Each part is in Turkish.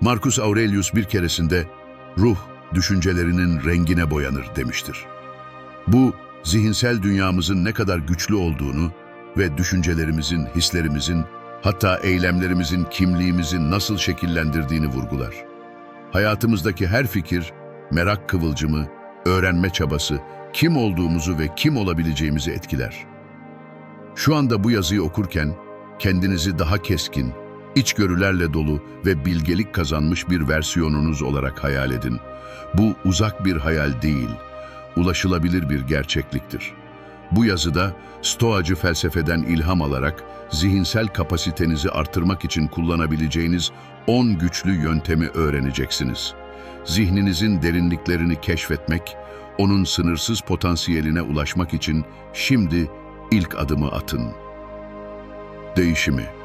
Marcus Aurelius bir keresinde ruh düşüncelerinin rengine boyanır demiştir. Bu zihinsel dünyamızın ne kadar güçlü olduğunu ve düşüncelerimizin, hislerimizin, hatta eylemlerimizin kimliğimizi nasıl şekillendirdiğini vurgular. Hayatımızdaki her fikir, merak kıvılcımı, öğrenme çabası, kim olduğumuzu ve kim olabileceğimizi etkiler. Şu anda bu yazıyı okurken kendinizi daha keskin, içgörülerle dolu ve bilgelik kazanmış bir versiyonunuz olarak hayal edin. Bu uzak bir hayal değil, ulaşılabilir bir gerçekliktir. Bu yazıda Stoacı felsefeden ilham alarak zihinsel kapasitenizi artırmak için kullanabileceğiniz 10 güçlü yöntemi öğreneceksiniz. Zihninizin derinliklerini keşfetmek, onun sınırsız potansiyeline ulaşmak için şimdi ilk adımı atın. Değişimi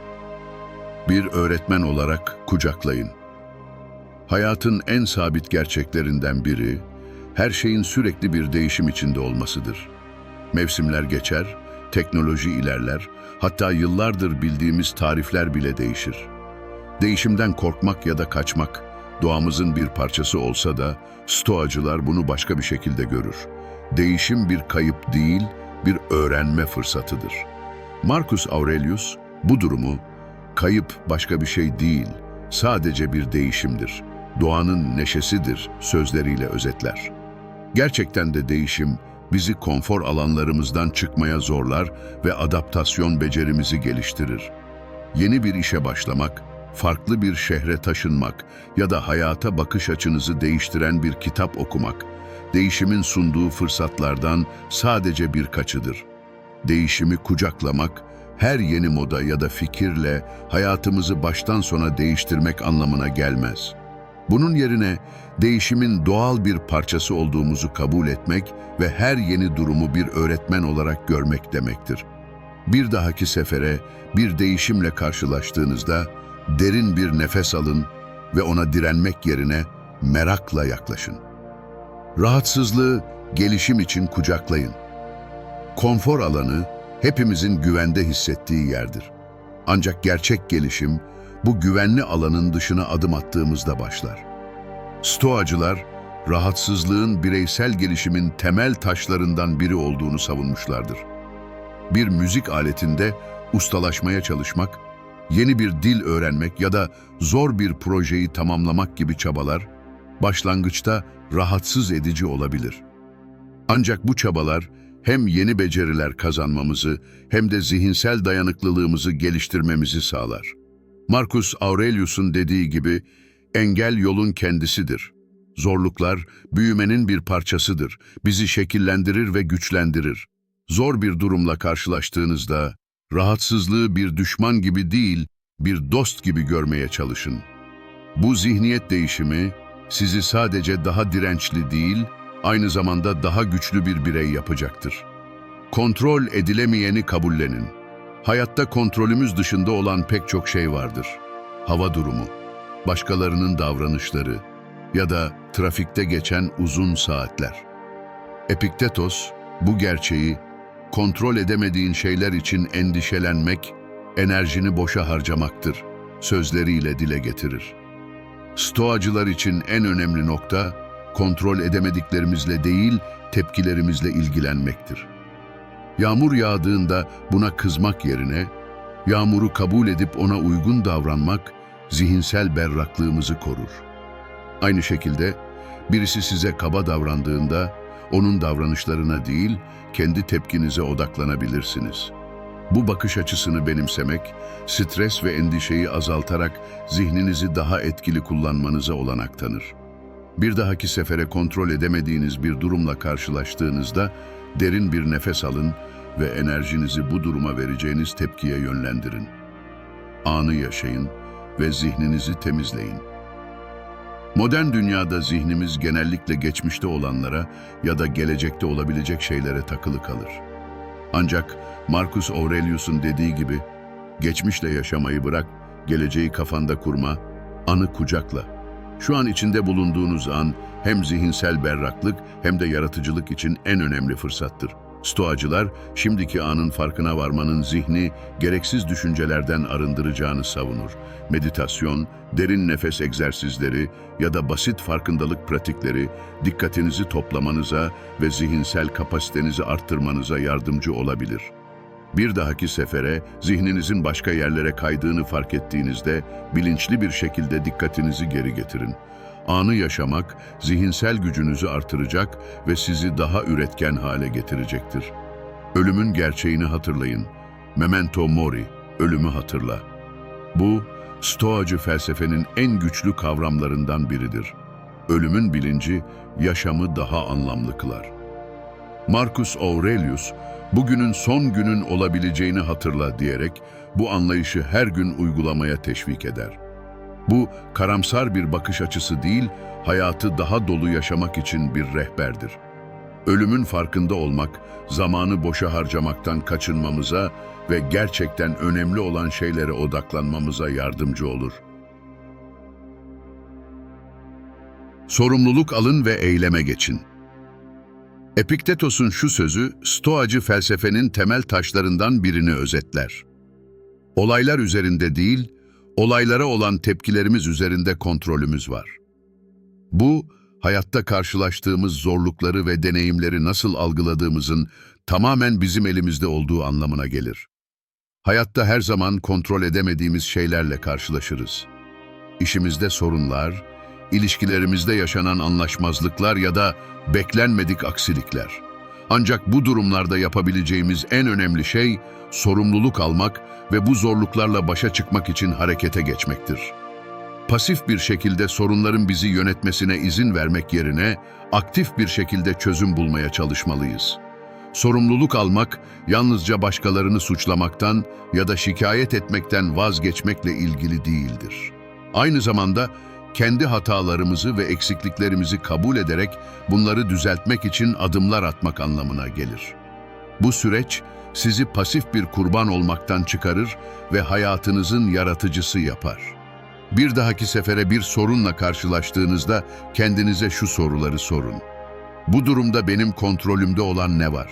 Bir öğretmen olarak kucaklayın. Hayatın en sabit gerçeklerinden biri, her şeyin sürekli bir değişim içinde olmasıdır. Mevsimler geçer, teknoloji ilerler, hatta yıllardır bildiğimiz tarifler bile değişir. Değişimden korkmak ya da kaçmak, doğamızın bir parçası olsa da stoacılar bunu başka bir şekilde görür. Değişim bir kayıp değil, bir öğrenme fırsatıdır. Marcus Aurelius bu durumu kayıp başka bir şey değil, sadece bir değişimdir. Doğanın neşesidir sözleriyle özetler. Gerçekten de değişim bizi konfor alanlarımızdan çıkmaya zorlar ve adaptasyon becerimizi geliştirir. Yeni bir işe başlamak, farklı bir şehre taşınmak ya da hayata bakış açınızı değiştiren bir kitap okumak, değişimin sunduğu fırsatlardan sadece birkaçıdır. Değişimi kucaklamak, her yeni moda ya da fikirle hayatımızı baştan sona değiştirmek anlamına gelmez. Bunun yerine değişimin doğal bir parçası olduğumuzu kabul etmek ve her yeni durumu bir öğretmen olarak görmek demektir. Bir dahaki sefere bir değişimle karşılaştığınızda derin bir nefes alın ve ona direnmek yerine merakla yaklaşın. Rahatsızlığı gelişim için kucaklayın. Konfor alanı hepimizin güvende hissettiği yerdir. Ancak gerçek gelişim bu güvenli alanın dışına adım attığımızda başlar. Stoacılar, rahatsızlığın bireysel gelişimin temel taşlarından biri olduğunu savunmuşlardır. Bir müzik aletinde ustalaşmaya çalışmak, yeni bir dil öğrenmek ya da zor bir projeyi tamamlamak gibi çabalar, başlangıçta rahatsız edici olabilir. Ancak bu çabalar hem yeni beceriler kazanmamızı hem de zihinsel dayanıklılığımızı geliştirmemizi sağlar. Marcus Aurelius'un dediği gibi, engel yolun kendisidir. Zorluklar, büyümenin bir parçasıdır. Bizi şekillendirir ve güçlendirir. Zor bir durumla karşılaştığınızda, rahatsızlığı bir düşman gibi değil, bir dost gibi görmeye çalışın. Bu zihniyet değişimi, sizi sadece daha dirençli değil, aynı zamanda daha güçlü bir birey yapacaktır. Kontrol edilemeyeni kabullenin. Hayatta kontrolümüz dışında olan pek çok şey vardır. Hava durumu, başkalarının davranışları ya da trafikte geçen uzun saatler. Epiktetos bu gerçeği kontrol edemediğin şeyler için endişelenmek, enerjini boşa harcamaktır sözleriyle dile getirir. Stoacılar için en önemli nokta kontrol edemediklerimizle değil, tepkilerimizle ilgilenmektir. Yağmur yağdığında buna kızmak yerine, yağmuru kabul edip ona uygun davranmak, zihinsel berraklığımızı korur. Aynı şekilde, birisi size kaba davrandığında, onun davranışlarına değil, kendi tepkinize odaklanabilirsiniz. Bu bakış açısını benimsemek, stres ve endişeyi azaltarak zihninizi daha etkili kullanmanıza olanak tanır. Bir dahaki sefere kontrol edemediğiniz bir durumla karşılaştığınızda derin bir nefes alın ve enerjinizi bu duruma vereceğiniz tepkiye yönlendirin. Anı yaşayın ve zihninizi temizleyin. Modern dünyada zihnimiz genellikle geçmişte olanlara ya da gelecekte olabilecek şeylere takılı kalır. Ancak Marcus Aurelius'un dediği gibi, geçmişle yaşamayı bırak, geleceği kafanda kurma, anı kucakla. Şu an içinde bulunduğunuz an hem zihinsel berraklık hem de yaratıcılık için en önemli fırsattır. Stoacılar, şimdiki anın farkına varmanın zihni gereksiz düşüncelerden arındıracağını savunur. Meditasyon, derin nefes egzersizleri ya da basit farkındalık pratikleri dikkatinizi toplamanıza ve zihinsel kapasitenizi arttırmanıza yardımcı olabilir. Bir dahaki sefere zihninizin başka yerlere kaydığını fark ettiğinizde bilinçli bir şekilde dikkatinizi geri getirin. Anı yaşamak zihinsel gücünüzü artıracak ve sizi daha üretken hale getirecektir. Ölümün gerçeğini hatırlayın. Memento mori, ölümü hatırla. Bu, Stoacı felsefenin en güçlü kavramlarından biridir. Ölümün bilinci yaşamı daha anlamlı kılar. Marcus Aurelius, bugünün son günün olabileceğini hatırla diyerek bu anlayışı her gün uygulamaya teşvik eder. Bu karamsar bir bakış açısı değil, hayatı daha dolu yaşamak için bir rehberdir. Ölümün farkında olmak, zamanı boşa harcamaktan kaçınmamıza ve gerçekten önemli olan şeylere odaklanmamıza yardımcı olur. Sorumluluk alın ve eyleme geçin. Epiktetos'un şu sözü, Stoacı felsefenin temel taşlarından birini özetler. Olaylar üzerinde değil, olaylara olan tepkilerimiz üzerinde kontrolümüz var. Bu, hayatta karşılaştığımız zorlukları ve deneyimleri nasıl algıladığımızın tamamen bizim elimizde olduğu anlamına gelir. Hayatta her zaman kontrol edemediğimiz şeylerle karşılaşırız. İşimizde sorunlar, ilişkilerimizde yaşanan anlaşmazlıklar ya da beklenmedik aksilikler. Ancak bu durumlarda yapabileceğimiz en önemli şey sorumluluk almak ve bu zorluklarla başa çıkmak için harekete geçmektir. Pasif bir şekilde sorunların bizi yönetmesine izin vermek yerine aktif bir şekilde çözüm bulmaya çalışmalıyız. Sorumluluk almak yalnızca başkalarını suçlamaktan ya da şikayet etmekten vazgeçmekle ilgili değildir. Aynı zamanda kendi hatalarımızı ve eksikliklerimizi kabul ederek bunları düzeltmek için adımlar atmak anlamına gelir. Bu süreç sizi pasif bir kurban olmaktan çıkarır ve hayatınızın yaratıcısı yapar. Bir dahaki sefere bir sorunla karşılaştığınızda kendinize şu soruları sorun. Bu durumda benim kontrolümde olan ne var?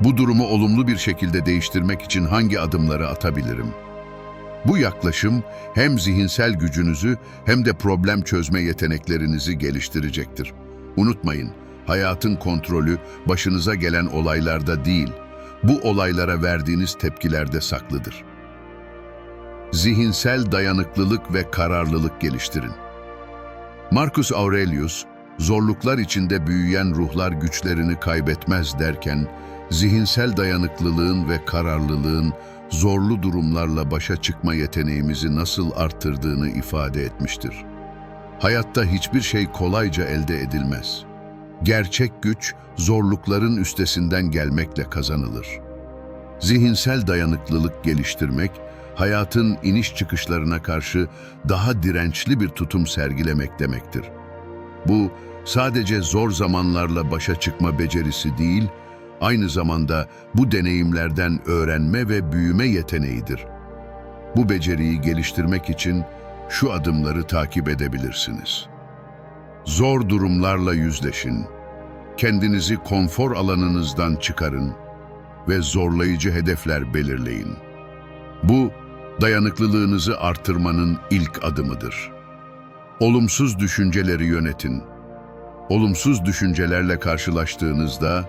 Bu durumu olumlu bir şekilde değiştirmek için hangi adımları atabilirim? Bu yaklaşım hem zihinsel gücünüzü hem de problem çözme yeteneklerinizi geliştirecektir. Unutmayın, hayatın kontrolü başınıza gelen olaylarda değil, bu olaylara verdiğiniz tepkilerde saklıdır. Zihinsel dayanıklılık ve kararlılık geliştirin. Marcus Aurelius, zorluklar içinde büyüyen ruhlar güçlerini kaybetmez derken, zihinsel dayanıklılığın ve kararlılığın zorlu durumlarla başa çıkma yeteneğimizi nasıl arttırdığını ifade etmiştir. Hayatta hiçbir şey kolayca elde edilmez. Gerçek güç, zorlukların üstesinden gelmekle kazanılır. Zihinsel dayanıklılık geliştirmek, hayatın iniş çıkışlarına karşı daha dirençli bir tutum sergilemek demektir. Bu, sadece zor zamanlarla başa çıkma becerisi değil, aynı zamanda bu deneyimlerden öğrenme ve büyüme yeteneğidir. Bu beceriyi geliştirmek için şu adımları takip edebilirsiniz. Zor durumlarla yüzleşin. Kendinizi konfor alanınızdan çıkarın ve zorlayıcı hedefler belirleyin. Bu, dayanıklılığınızı artırmanın ilk adımıdır. Olumsuz düşünceleri yönetin. Olumsuz düşüncelerle karşılaştığınızda,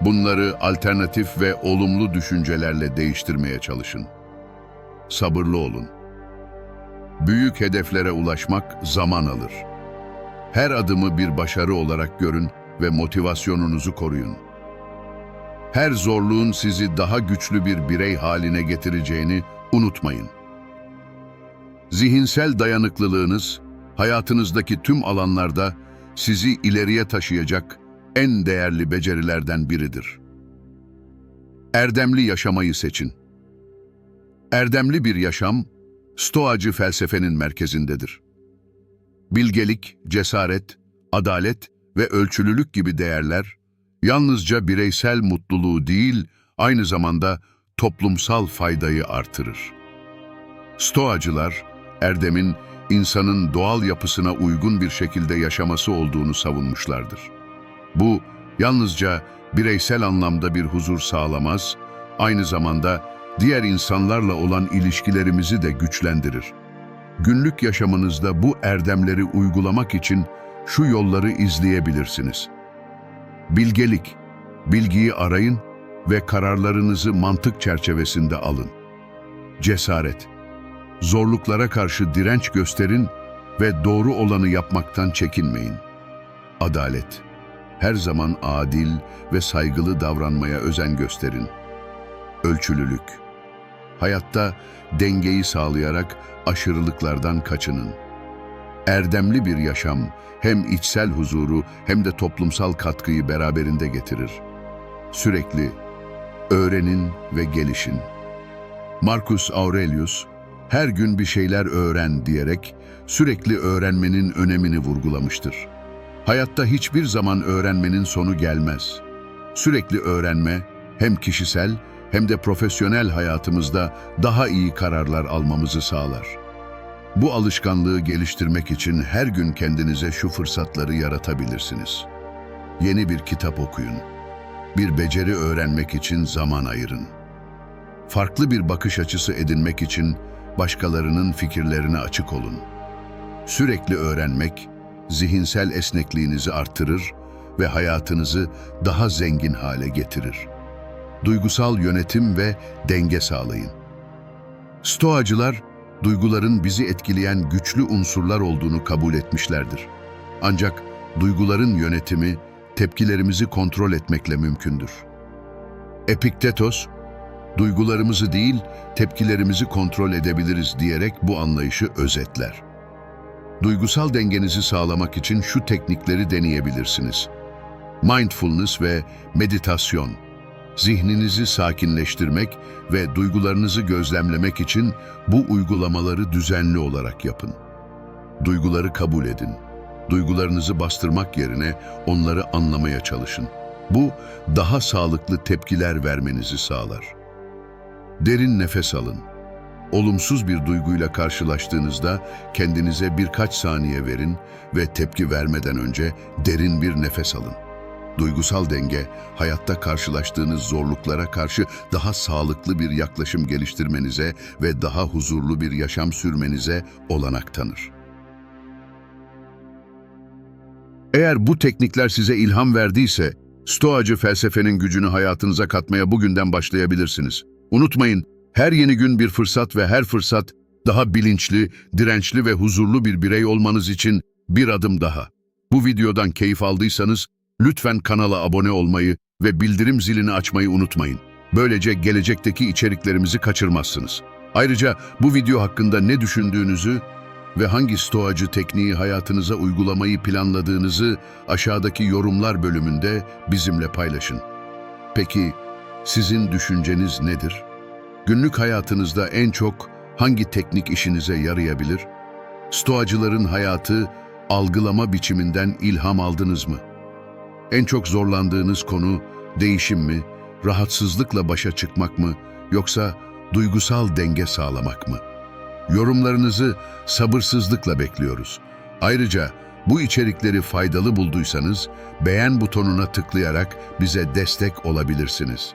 bunları alternatif ve olumlu düşüncelerle değiştirmeye çalışın. Sabırlı olun. Büyük hedeflere ulaşmak zaman alır. Her adımı bir başarı olarak görün ve motivasyonunuzu koruyun. Her zorluğun sizi daha güçlü bir birey haline getireceğini unutmayın. Zihinsel dayanıklılığınız, hayatınızdaki tüm alanlarda sizi ileriye taşıyacak en değerli becerilerden biridir. Erdemli yaşamayı seçin. Erdemli bir yaşam, Stoacı felsefenin merkezindedir. Bilgelik, cesaret, adalet ve ölçülülük gibi değerler, yalnızca bireysel mutluluğu değil, aynı zamanda toplumsal faydayı artırır. Stoacılar, erdemin insanın doğal yapısına uygun bir şekilde yaşaması olduğunu savunmuşlardır. Bu, yalnızca bireysel anlamda bir huzur sağlamaz, aynı zamanda diğer insanlarla olan ilişkilerimizi de güçlendirir. Günlük yaşamınızda bu erdemleri uygulamak için şu yolları izleyebilirsiniz. Bilgelik, bilgiyi arayın ve kararlarınızı mantık çerçevesinde alın. Cesaret, zorluklara karşı direnç gösterin ve doğru olanı yapmaktan çekinmeyin. Adalet, her zaman adil ve saygılı davranmaya özen gösterin. Ölçülülük, hayatta dengeyi sağlayarak aşırılıklardan kaçının. Erdemli bir yaşam hem içsel huzuru hem de toplumsal katkıyı beraberinde getirir. Sürekli öğrenin ve gelişin. Marcus Aurelius, her gün bir şeyler öğren diyerek sürekli öğrenmenin önemini vurgulamıştır. Hayatta hiçbir zaman öğrenmenin sonu gelmez. Sürekli öğrenme hem kişisel hem de profesyonel hayatımızda daha iyi kararlar almamızı sağlar. Bu alışkanlığı geliştirmek için her gün kendinize şu fırsatları yaratabilirsiniz. Yeni bir kitap okuyun. Bir beceri öğrenmek için zaman ayırın. Farklı bir bakış açısı edinmek için başkalarının fikirlerine açık olun. Sürekli öğrenmek, zihinsel esnekliğinizi artırır ve hayatınızı daha zengin hale getirir. Duygusal yönetim ve denge sağlayın. Stoacılar, duyguların bizi etkileyen güçlü unsurlar olduğunu kabul etmişlerdir. Ancak duyguların yönetimi, tepkilerimizi kontrol etmekle mümkündür. Epiktetos, duygularımızı değil, tepkilerimizi kontrol edebiliriz diyerek bu anlayışı özetler. Duygusal dengenizi sağlamak için şu teknikleri deneyebilirsiniz. Mindfulness ve meditasyon. Zihninizi sakinleştirmek ve duygularınızı gözlemlemek için bu uygulamaları düzenli olarak yapın. Duyguları kabul edin. Duygularınızı bastırmak yerine onları anlamaya çalışın. Bu daha sağlıklı tepkiler vermenizi sağlar. Derin nefes alın. Olumsuz bir duyguyla karşılaştığınızda kendinize birkaç saniye verin ve tepki vermeden önce derin bir nefes alın. Duygusal denge, hayatta karşılaştığınız zorluklara karşı daha sağlıklı bir yaklaşım geliştirmenize ve daha huzurlu bir yaşam sürmenize olanak tanır. Eğer bu teknikler size ilham verdiyse, Stoacı felsefenin gücünü hayatınıza katmaya bugünden başlayabilirsiniz. Unutmayın, her yeni gün bir fırsat ve her fırsat daha bilinçli, dirençli ve huzurlu bir birey olmanız için bir adım daha. Bu videodan keyif aldıysanız lütfen kanala abone olmayı ve bildirim zilini açmayı unutmayın. Böylece gelecekteki içeriklerimizi kaçırmazsınız. Ayrıca bu video hakkında ne düşündüğünüzü ve hangi stoacı tekniği hayatınıza uygulamayı planladığınızı aşağıdaki yorumlar bölümünde bizimle paylaşın. Peki sizin düşünceniz nedir? Günlük hayatınızda en çok hangi teknik işinize yarayabilir? Stoacıların hayatı algılama biçiminden ilham aldınız mı? En çok zorlandığınız konu değişim mi, rahatsızlıkla başa çıkmak mı yoksa duygusal denge sağlamak mı? Yorumlarınızı sabırsızlıkla bekliyoruz. Ayrıca bu içerikleri faydalı bulduysanız beğen butonuna tıklayarak bize destek olabilirsiniz.